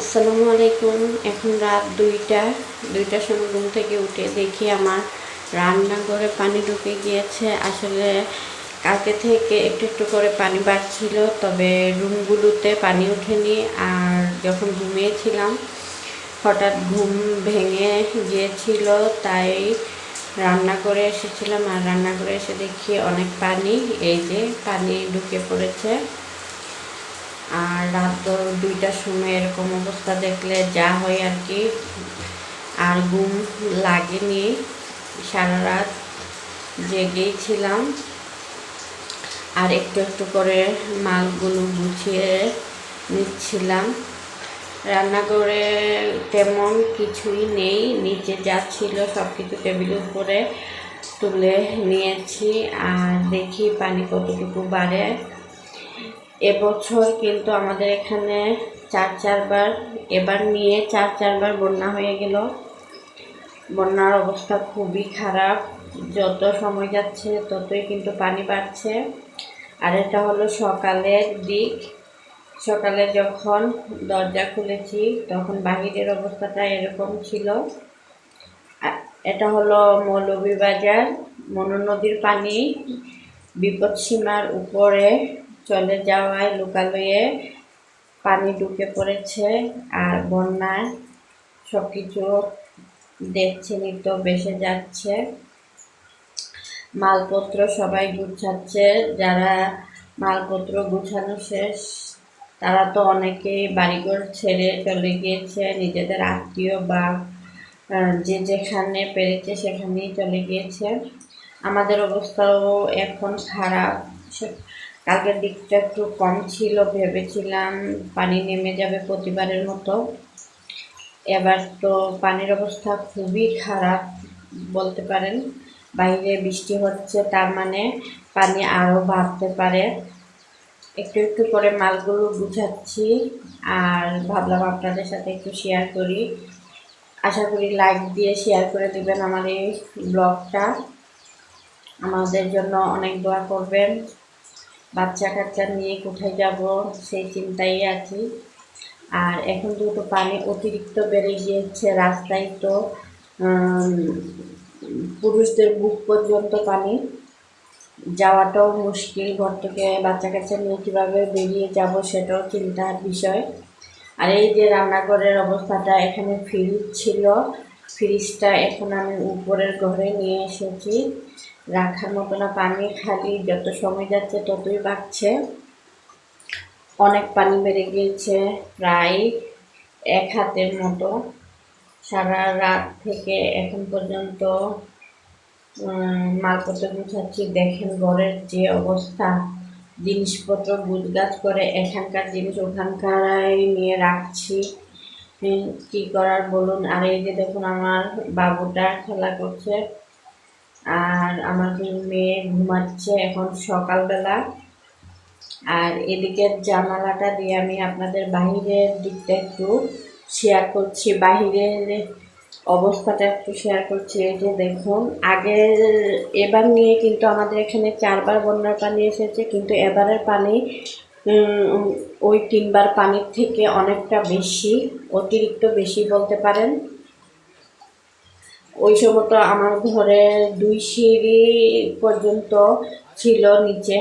আসসালামু আলাইকুম। এখন রাত দুইটা, দুইটার সময় ঘুম থেকে উঠে দেখি আমার রান্নাঘরে পানি ঢুকে গিয়েছে। আসলে কালকে থেকে একটু একটু করে পানি বাড়ছিল, তবে রুমগুলোতে পানি ওঠেনি। আর যখন ঘুমিয়েছিলাম, হঠাৎ ঘুম ভেঙে গিয়েছিল, তাই রান্না করে এসেছিলাম। আর রান্না করে এসে দেখি অনেক পানি, এই যে পানি ঢুকে পড়েছে। রাত দুইটার সময় এরকম অবস্থা দেখলে যা হয় আর কি। আর ঘুম লাগেনি, সারা রাত জেগেই ছিলাম। আর একটু একটু করে মালগুলো গুছিয়ে নিচ্ছিলাম। রান্নাঘরে তেমন কিছুই নেই, নিচে যা ছিল সব কিছু টেবিলের উপরে তুলে নিয়েছি। আর দেখি পানি কতটুকু বাড়ে। এবছর কিন্তু আমাদের এখানে চার চারবার, এবার নিয়ে চার চারবার বন্যা হয়ে গেল। বন্যার অবস্থা খুবই খারাপ। যত সময় যাচ্ছে, ততই কিন্তু পানি বাড়ছে। আর এটা হলো সকালের দিক। সকালে যখন দরজা খুলেছি, তখন বাহিরের অবস্থাটা এরকম ছিল। এটা হলো মৌলভীবাজার মনু নদীর পানি, বিপদসীমার উপরে। চলে যাওয়ায় লোকালয়ে পানি ঢুকে পড়েছে আর বন্যায় সব কিছু দেখছেনই তো বেসে যাচ্ছে। মালপত্র সবাই গুছাচ্ছে, যারা মালপত্র গুছানো শেষ, তারা তো অনেকেই বাড়িঘর ছেড়ে চলে গিয়েছে। নিজেদের আত্মীয় বা যে যেখানে পেরেছে সেখানেই চলে গিয়েছে। আমাদের অবস্থাও এখন খারাপ। কালকের দিকটা একটু কম ছিল, ভেবেছিলাম পানি নেমে যাবে প্রতিবারের মতো। এবার তো পানির অবস্থা খুবই খারাপ বলতে পারেন। বাইরে বৃষ্টি হচ্ছে, তার মানে পানি আরও বাড়তে পারে। একটু একটু করে মালগুলো গুছাচ্ছি আর ভাবলাম আপনাদের সাথে একটু শেয়ার করি। আশা করি লাইক দিয়ে শেয়ার করে দেবেন আমার এই ব্লগটা আমাদের জন্য অনেক দোয়া করবেন। বাচ্চা কাচ্চা নিয়ে কোথায় যাব, সেই চিন্তাই আছি আর এখন দুটো পানি অতিরিক্ত বেড়ে গিয়েছে রাস্তায় তো পুরুষদের বুক পর্যন্ত পানি। যাওয়াটাও মুশকিল, ঘর থেকে বাচ্চা কাচ্চা নিয়ে কীভাবে বেরিয়ে যাব সেটাও চিন্তার বিষয়। আর এই যে রান্নাঘরের অবস্থাটা, এখানে ফ্রিজ ছিল। ফ্রিজটা এখন আমি উপরের ঘরে নিয়ে এসেছি। রাখার মতো না, পানি খালি যত সময় যাচ্ছে ততই বাড়ছে। অনেক পানি বেড়ে গিয়েছে, প্রায় এক হাতের মতো। সারা রাত থেকে এখন পর্যন্ত মালপত্র গুছাচ্ছি, দেখেন ঘরের যে অবস্থা। জিনিসপত্র গুজগাছ করে এখানকার জিনিস ওখানকার নিয়ে রাখছি। কি করার বলুন? আর এই যে দেখুন আমার বাবুটা খেলা করছে। আর আমার দুই মেয়ে ঘুমাচ্ছে এখন সকালবেলা। আর এদিকের জানালাটা দিয়ে আমি আপনাদের বাহিরের দিকটা একটু শেয়ার করছি। বাহিরের অবস্থাটা একটু শেয়ার করছি। এই যে দেখুন, আগের, এবার নিয়ে কিন্তু আমাদের এখানে চারবার বন্যার পানি এসেছে, কিন্তু এবারের পানি ওই তিনবার পানির থেকে অনেকটা বেশি, অতিরিক্ত বেশি বলতে পারেন। ওই সময় তো আমার ঘরে দুই সিঁড়ি পর্যন্ত ছিল নিচে।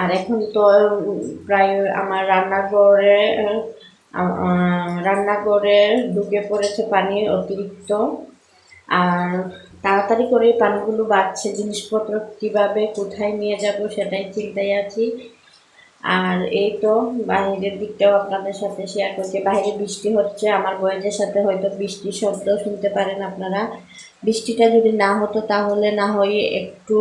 আর এখন তো প্রায় আমার রান্নাঘরে রান্নাঘরে ঢুকে পড়েছে পানি অতিরিক্ত। আর তাড়াতাড়ি করে পানিগুলো বাড়ছে, জিনিসপত্র কীভাবে কোথায় নিয়ে যাব সেটাই চিন্তায় আছি। আর এই তো বাইরের দিকটাও আপনাদের সাথে শেয়ার করছি। বাইরে বৃষ্টি হচ্ছে, আমার বয়েজের সাথে হয়তো বৃষ্টির শব্দ শুনতে পারেন আপনারা। বৃষ্টিটা যদি না হতো তাহলে না হয় একটু